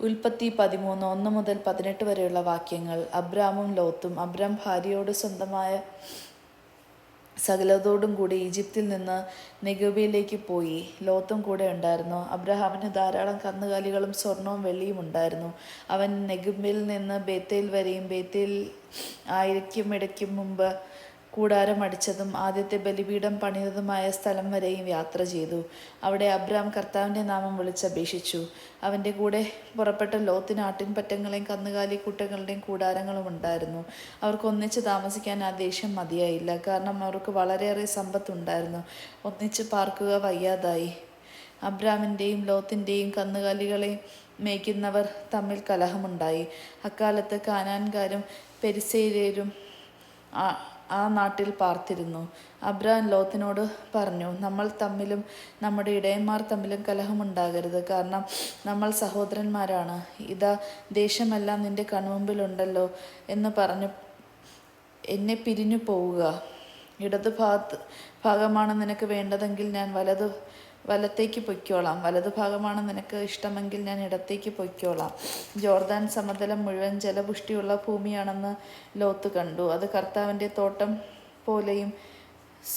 ഉൽപ്പത്തി പതിമൂന്ന് ഒന്ന് മുതൽ പതിനെട്ട് വരെയുള്ള വാക്യങ്ങൾ. അബ്രാമും ലോത്തും അബ്രാം ഭാര്യയോട് സ്വന്തമായ സകലതോടും കൂടി ഈജിപ്തിൽ നിന്ന് നികുബിയിലേക്ക് പോയി. ലോത്തും കൂടെ ഉണ്ടായിരുന്നു. അബ്രഹാമിന് ധാരാളം കന്നുകാലികളും സ്വർണവും വെള്ളിയും ഉണ്ടായിരുന്നു. അവൻ നെഗുബിൽ നിന്ന് ബേത്തേൽ വരെയും ബേത്തേൽ ആയിരിക്കും ഇടയ്ക്കും മുമ്പ് കൂടാരം അടിച്ചതും ആദ്യത്തെ ബലിപീഠം പണിതതുമായ സ്ഥലം വരെയും യാത്ര ചെയ്തു. അവിടെ അബ്രാം കർത്താവിന്റെ നാമം വിളിച്ചപേക്ഷിച്ചു. അവന്റെ കൂടെ പുറപ്പെട്ട ലോത്തിന് ആട്ടിൻപറ്റങ്ങളെയും കന്നുകാലി കൂട്ടങ്ങളുടെയും കൂടാരങ്ങളും ഉണ്ടായിരുന്നു. അവർക്ക് ഒന്നിച്ച് താമസിക്കാൻ ആ ദേഷ്യം മതിയായില്ല. കാരണം അവർക്ക് വളരെയേറെ സമ്പത്തുണ്ടായിരുന്നു. ഒന്നിച്ച് പാർക്കുക വയ്യാതായി. അബ്രാമിന്റെയും ലോത്തിന്റെയും കന്നുകാലികളെയും മേയ്ക്കുന്നവർ തമ്മിൽ കലഹമുണ്ടായി. അക്കാലത്ത് കാനാൻകാരും പെരിസേര്യരും ആ നാട്ടിൽ പാർത്തിരുന്നു. അബ്രാം ലോത്തിനോട് പറഞ്ഞു നമ്മൾ തമ്മിലും നമ്മുടെ ഇടയന്മാർ തമ്മിലും കലഹമുണ്ടാകരുത്. കാരണം നമ്മൾ സഹോദരന്മാരാണ്. ഇതാ ദേശമെല്ലാം നിന്റെ കൺമുമ്പിലുണ്ടല്ലോ എന്ന് പറഞ്ഞു എന്നെ പിരിഞ്ഞു പോവുക ഇടതു ഭാഗത്ത് ഭാഗമാണ് നിനക്ക് വേണ്ടതെങ്കിൽ ഞാൻ വലതു വലത്തേക്ക് പൊയ്ക്കോളാം. വലതു ഭാഗമാണ് നിനക്ക് ഇഷ്ടമെങ്കിൽ ഞാൻ ഇടത്തേക്ക് പൊയ്ക്കോളാം. ജോർദാൻ സമതലം മുഴുവൻ ജലപുഷ്ടിയുള്ള ഭൂമിയാണെന്ന് ലോത്ത് കണ്ടു. അത് കർത്താവിന്റെ തോട്ടം പോലെയും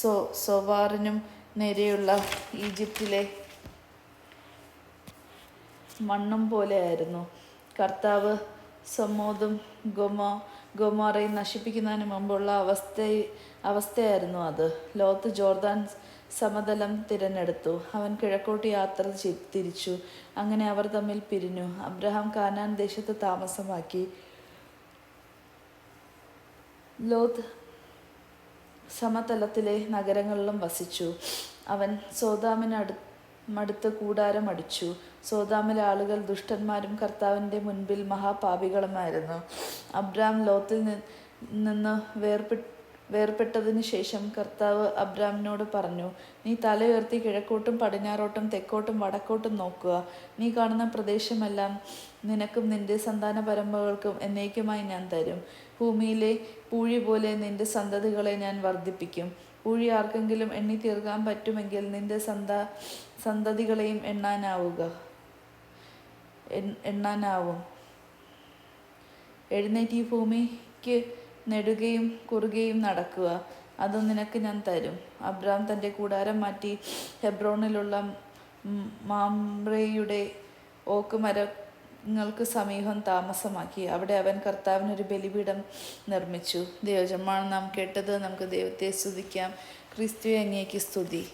സോ സോവാറിനും നേരെയുള്ള ഈജിപ്തിലെ മണ്ണും പോലെയായിരുന്നു. കർത്താവ് സമോദും ഗൊമോ ഗൊമോറയും നശിപ്പിക്കുന്നതിന് മുമ്പുള്ള അവസ്ഥ അവസ്ഥയായിരുന്നു അത്. ലോത്ത് ജോർദാൻ സമതലം തിരഞ്ഞെടുത്തു. അവൻ കിഴക്കോട്ട് യാത്ര തിരിച്ചു. അങ്ങനെ അവർ തമ്മിൽ പിരിഞ്ഞു. അബ്രഹാം കാനാൻ ദേശത്ത് താമസമാക്കി. ലോത്ത് സമതലത്തിലെ നഗരങ്ങളിലും വസിച്ചു. അവൻ സോതാമിനടു മടുത്ത് കൂടാരം അടിച്ചു. സോതാമിലെ ആളുകൾ ദുഷ്ടന്മാരും കർത്താവിന്റെ മുൻപിൽ മഹാപാപികളുമായിരുന്നു. അബ്രാം ലോത്തിൽ നിന്ന് വേർപെട്ട് വേർപെട്ടതിന് ശേഷം കർത്താവ് അബ്രാമിനോട് പറഞ്ഞു നീ തലയുയർത്തി കിഴക്കോട്ടും പടിഞ്ഞാറോട്ടും തെക്കോട്ടും വടക്കോട്ടും നോക്കുക. നീ കാണുന്ന പ്രദേശമെല്ലാം നിനക്കും നിന്റെ സന്താന പരമ്പകൾക്കും എന്നേക്കുമായി ഞാൻ തരും. ഭൂമിയിലെ പൂഴി പോലെ നിന്റെ സന്തതികളെ ഞാൻ വർദ്ധിപ്പിക്കും. പൂഴി ആർക്കെങ്കിലും എണ്ണി തീർക്കാൻ പറ്റുമെങ്കിൽ നിന്റെ സന്ത സന്തതികളെയും എണ്ണാനാവുക. എണ്ണാനാവും. എഴുന്നേറ്റ് ഈ ഭൂമിക്ക് നെടുകയും കുറുകയും നടക്കുക. അത് നിനക്ക് ഞാൻ തരും. അബ്രാം തന്റെ കൂടാരം മാറ്റി ഹെബ്രോണിലുള്ള മാമ്രയുടെ ഓക്ക് മരങ്ങൾക്ക് സമീപം താമസമാക്കി. അവിടെ അവൻ കർത്താവിനൊരു ബലിപീഠം നിർമ്മിച്ചു. ദൈവജമാണ് നാം കേട്ടത്. നമുക്ക് ദൈവത്തെ സ്തുതിക്കാം. ക്രിസ്തു അങ്ങേക്ക് സ്തുതി.